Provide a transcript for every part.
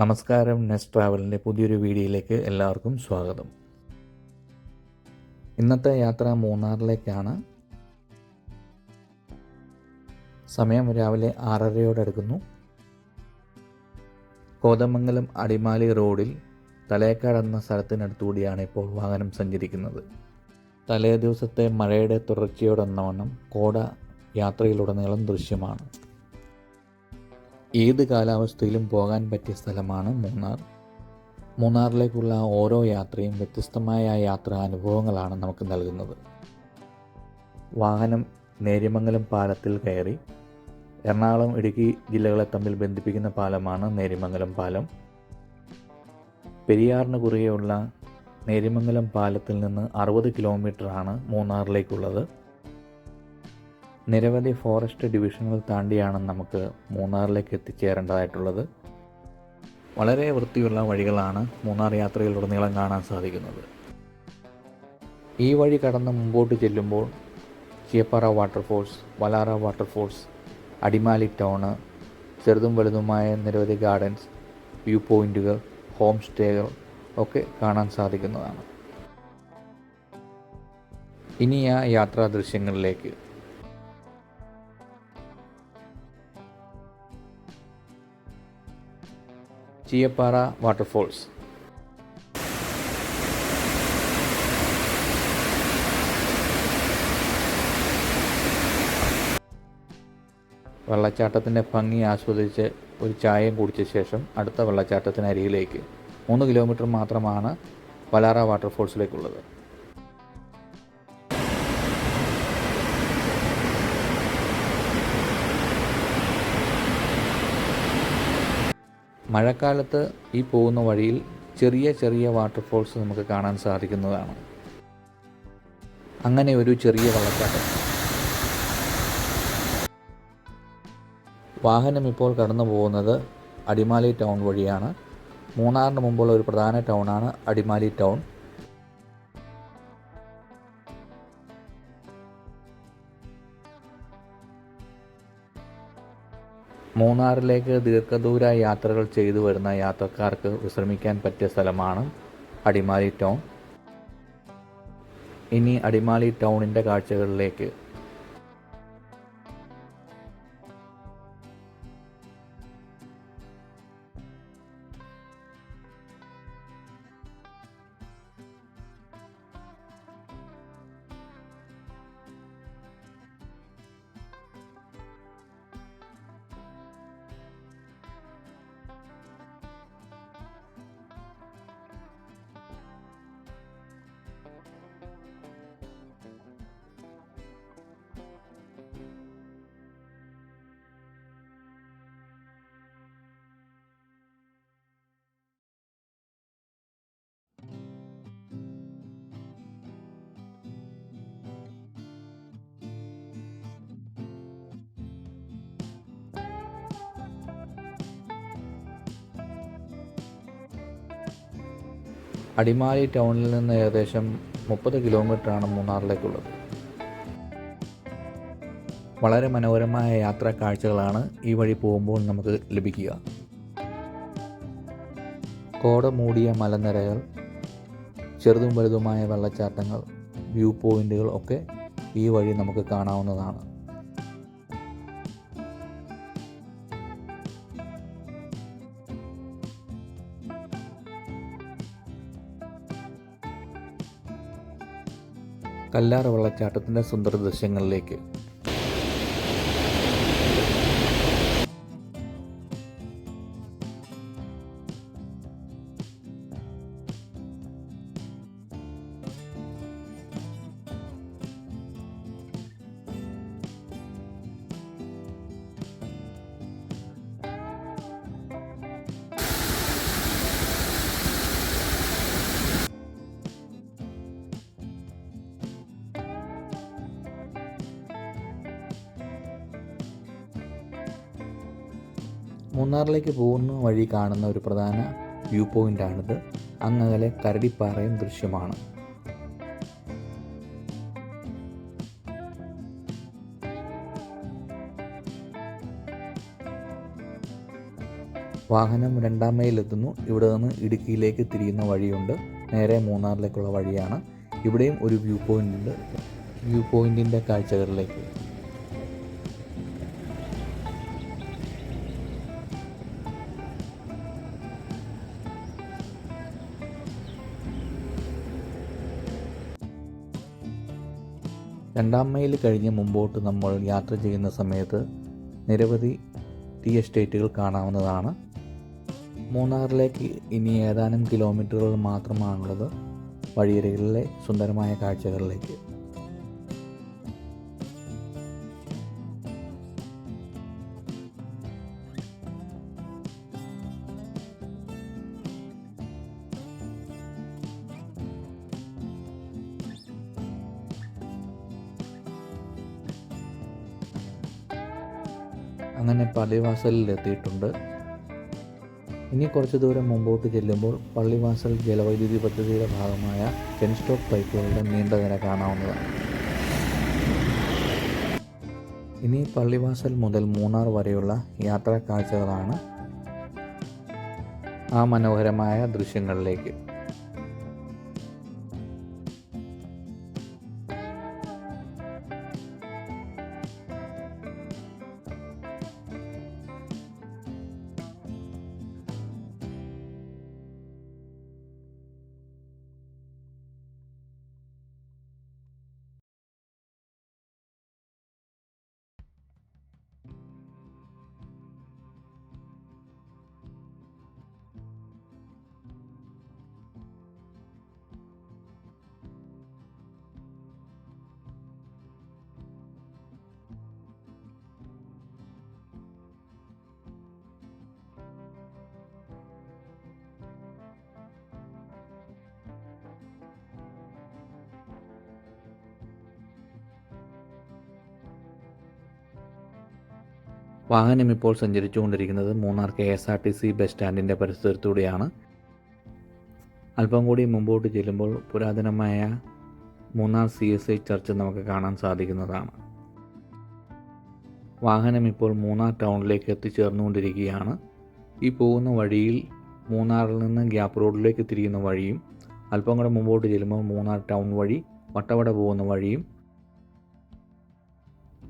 നമസ്കാരം നെസ്റ്റ് ട്രാവലിന്റെ പുതിയൊരു വീഡിയോയിലേക്ക് എല്ലാവർക്കും സ്വാഗതം. ഇന്നത്തെ യാത്ര മൂന്നാറിലേക്കാണ്. സമയം രാവിലെ ആറരയോടടുക്കുന്നു കോതമംഗലം അടിമാലി റോഡിൽ തലേക്കാട് എന്ന സ്ഥലത്തിനടുത്തുകൂടിയാണ് ഇപ്പോൾ വാഹനം സഞ്ചരിക്കുന്നത്. തലേ ദിവസത്തെ മഴയുടെ തുടർച്ചയോടെന്നവണ്ണം കോട യാത്രയിലുടനീളം ദൃശ്യമാണ്. ഏത് കാലാവസ്ഥയിലും പോകാൻ പറ്റിയ സ്ഥലമാണ് മൂന്നാർ. മൂന്നാറിലേക്കുള്ള ഓരോ യാത്രയും വ്യത്യസ്തമായ യാത്രാ അനുഭവങ്ങളാണ് നമുക്ക് നൽകുന്നത്. വാഹനം നേര്യമംഗലം പാലത്തിൽ കയറി എറണാകുളം ഇടുക്കി ജില്ലകളെ തമ്മിൽ ബന്ധിപ്പിക്കുന്ന പാലമാണ് നേര്യമംഗലം പാലം. പെരിയാറിന് കുറുകെയുള്ള നേര്യമംഗലം പാലത്തിൽ നിന്ന് അറുപത് കിലോമീറ്ററാണ് മൂന്നാറിലേക്കുള്ളത്. നിരവധി ഫോറസ്റ്റ് ഡിവിഷനുകൾ താണ്ടിയാണ് നമുക്ക് മൂന്നാറിലേക്ക് എത്തിച്ചേരേണ്ടതായിട്ടുള്ളത്. വളരെ വൃത്തിയുള്ള വഴികളാണ് മൂന്നാർ യാത്രയിലുടനീളം കാണാൻ സാധിക്കുന്നത്. ഈ വഴി കടന്ന് മുമ്പോട്ട് ചെല്ലുമ്പോൾ Cheeyappara waterfalls Valara waterfalls Adimali town ചെറുതും വലുതുമായ നിരവധി ഗാർഡൻസ് വ്യൂ പോയിന്റുകൾ ഹോം സ്റ്റേകൾ ഒക്കെ കാണാൻ സാധിക്കുന്നതാണ്. ഇനി ആ യാത്രാ ദൃശ്യങ്ങളിലേക്ക് ചിയപ്പാറ വാട്ടർഫോൾസ്. വെള്ളച്ചാട്ടത്തിന്റെ ഭംഗി ആസ്വദിച്ച് ഒരു ചായയും കുടിച്ച ശേഷം അടുത്ത വെള്ളച്ചാട്ടത്തിനരികിലേക്ക് മൂന്ന് കിലോമീറ്റർ മാത്രമാണ് വലാറ വാട്ടർഫോൾസിലേക്കുള്ളത്. മഴക്കാലത്ത് ഈ പോകുന്ന വഴിയിൽ ചെറിയ ചെറിയ വാട്ടർഫോൾസ് നമുക്ക് കാണാൻ സാധിക്കുന്നതാണ്. അങ്ങനെ ഒരു ചെറിയ വെള്ളച്ചാട്ടം വാഹനം ഇപ്പോൾ കടന്നു പോകുന്നത് അടിമാലി ടൗൺ വഴിയാണ്. മൂന്നാറിന് മുമ്പുള്ള ഒരു പ്രധാന ടൗണാണ് അടിമാലി ടൗൺ. മൂന്നാറിലേക്ക് ദീർഘദൂര യാത്രകൾ ചെയ്തു വരുന്ന യാത്രക്കാർക്ക് വിശ്രമിക്കാൻ പറ്റിയ സ്ഥലമാണ് അടിമാലി ടൗൺ. ഇനി അടിമാലി ടൗണിന്റെ കാഴ്ചകളിലേക്ക് അടിമാലി ടൗണിൽ നിന്ന് ഏകദേശം മുപ്പത് കിലോമീറ്ററാണ് മൂന്നാറിലേക്കുള്ളത്. വളരെ മനോഹരമായ യാത്രാ കാഴ്ചകളാണ് ഈ വഴി പോകുമ്പോൾ നമുക്ക് ലഭിക്കുക. കോട മൂടിയ മലനിരകൾ ചെറുതും വലുതുമായ വെള്ളച്ചാട്ടങ്ങൾ വ്യൂ പോയിന്റുകൾ ഒക്കെ ഈ വഴി നമുക്ക് കാണാവുന്നതാണ്. കല്ലാർ വെള്ളച്ചാട്ടത്തിന്റെ സുന്ദര ദൃശ്യങ്ങളിലേക്ക്. മൂന്നാറിലേക്ക് പോകുന്ന വഴി കാണുന്ന ഒരു പ്രധാന വ്യൂ പോയിന്റാണിത് അങ്ങകലെ കരടിപ്പാറയും ദൃശ്യമാണ്. വാഹനം രണ്ടാം മൈലെത്തുന്നു. ഇവിടെ നിന്ന് ഇടുക്കിയിലേക്ക് തിരിയുന്ന വഴിയുണ്ട്. നേരെ മൂന്നാറിലേക്കുള്ള വഴിയാണ്. ഇവിടെയും ഒരു വ്യൂ പോയിന്റ് ഉണ്ട് വ്യൂ പോയിന്റിന്റെ കാഴ്ചകളിലേക്ക്. രണ്ടാം മൈൽ കഴിഞ്ഞ് മുമ്പോട്ട് നമ്മൾ യാത്ര ചെയ്യുന്ന സമയത്ത് നിരവധി ടീ എസ്റ്റേറ്റുകൾ കാണാവുന്നതാണ്. മൂന്നാറിലേക്ക് ഇനി ഏതാനും കിലോമീറ്ററുകൾ മാത്രമാണുള്ളത്. വഴിയരികളിലെ സുന്ദരമായ കാഴ്ചകളിലേക്ക്. അങ്ങനെ പള്ളിവാസലിൽ എത്തിയിട്ടുണ്ട് ഇനി കുറച്ച് ദൂരം മുമ്പോട്ട് ചെല്ലുമ്പോൾ പള്ളിവാസൽ ജലവൈദ്യുതി പദ്ധതിയുടെ ഭാഗമായ പെൻസ്റ്റോക്ക് പൈപ്പുകളുടെ നീണ്ട നിര കാണാവുന്നതാണ്. ഇനി പള്ളിവാസൽ മുതൽ മൂന്നാർ വരെയുള്ള യാത്രാ കാഴ്ചകളാണ് ആ മനോഹരമായ ദൃശ്യങ്ങളിലേക്ക്. വാഹനം ഇപ്പോൾ സഞ്ചരിച്ചുകൊണ്ടിരിക്കുന്നത് Munnar K S R T C bus സ്റ്റാൻഡിന്റെ പരിസരത്തൂടെയാണ്. അല്പം കൂടി മുമ്പോട്ട് ചെല്ലുമ്പോൾ പുരാതനമായ Munnar C S I church നമുക്ക് കാണാൻ സാധിക്കുന്നതാണ്. വാഹനം ഇപ്പോൾ മൂന്നാർ ടൗണിലേക്ക് എത്തിച്ചേർന്നുകൊണ്ടിരിക്കുകയാണ്. ഈ പോകുന്ന വഴിയിൽ മൂന്നാറിൽ നിന്ന് ഗ്യാപ്പ് റോഡിലേക്ക് തിരിയുന്ന വഴിയും അല്പം കൂടെ മുമ്പോട്ട് ചെല്ലുമ്പോൾ മൂന്നാർ ടൗൺ വഴി വട്ടവട പോകുന്ന വഴിയും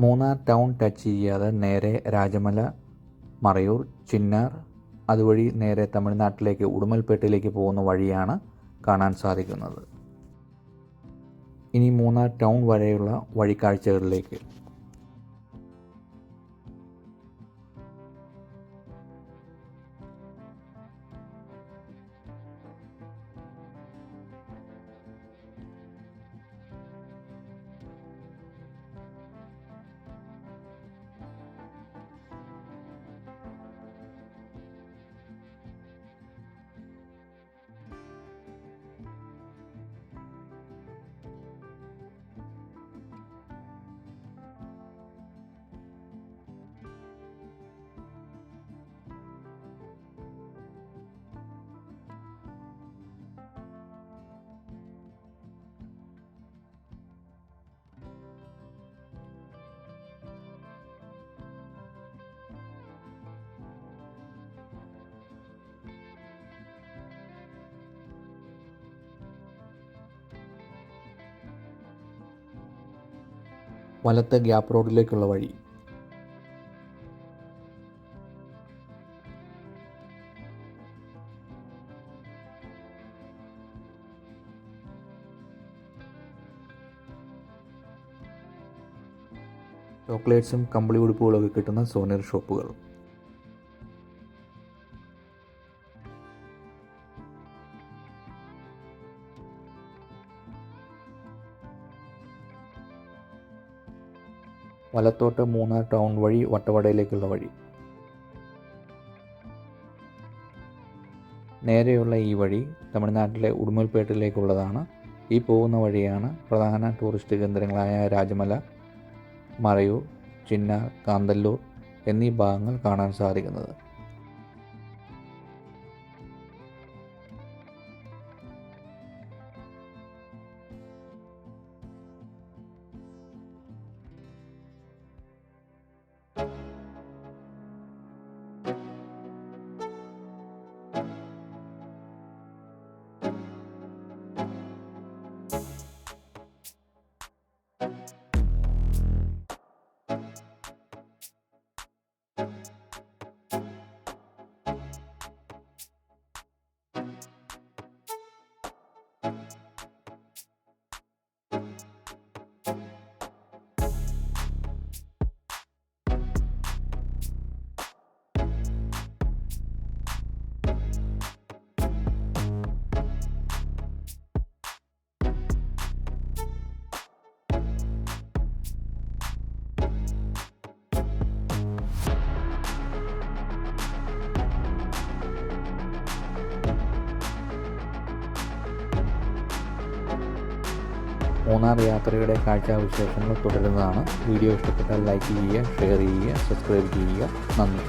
മൂന്നാർ ടൗൺ ടച്ച് ചെയ്യാതെ നേരെ രാജമല മറയൂർ ചിന്നാർ അതുവഴി നേരെ തമിഴ്നാട്ടിലേക്ക് ഉടുമൽപേട്ടയിലേക്ക് പോകുന്ന വഴിയാണ് കാണാൻ സാധിക്കുന്നത്. ഇനി മൂന്നാർ ടൗൺ വരെയുള്ള വഴിക്കാഴ്ചകളിലേക്ക്. വലത്തെ ഗ്യാപ്പ് റോഡിലേക്കുള്ള വഴി. ചോക്ലേറ്റ്സും കമ്പിളി ഉടുപ്പുകളൊക്കെ കിട്ടുന്ന സോനിയർ ഷോപ്പുകൾ. വലത്തോട്ട് മൂന്നാർ ടൗൺ വഴി വട്ടവടയിലേക്കുള്ള വഴി. നേരെയുള്ള ഈ വഴി തമിഴ്നാട്ടിലെ ഉടുമൽപേട്ടിലേക്കുള്ളതാണ് ഈ പോകുന്ന വഴിയാണ് പ്രധാന ടൂറിസ്റ്റ് കേന്ദ്രങ്ങളായ രാജമല മറയൂർ ചിന്ന കാന്തല്ലൂർ എന്നീ ഭാഗങ്ങൾ കാണാൻ സാധിക്കുന്നത്. മൂന്നാർ യാത്രയുടെ കാഴ്ചാവിശേഷങ്ങൾ തുടരുന്നതാണ്. വീഡിയോ ഇഷ്ടപ്പെട്ടാൽ ലൈക്ക് ചെയ്യുക ഷെയർ ചെയ്യുക സബ്സ്ക്രൈബ് ചെയ്യുക. നന്ദി.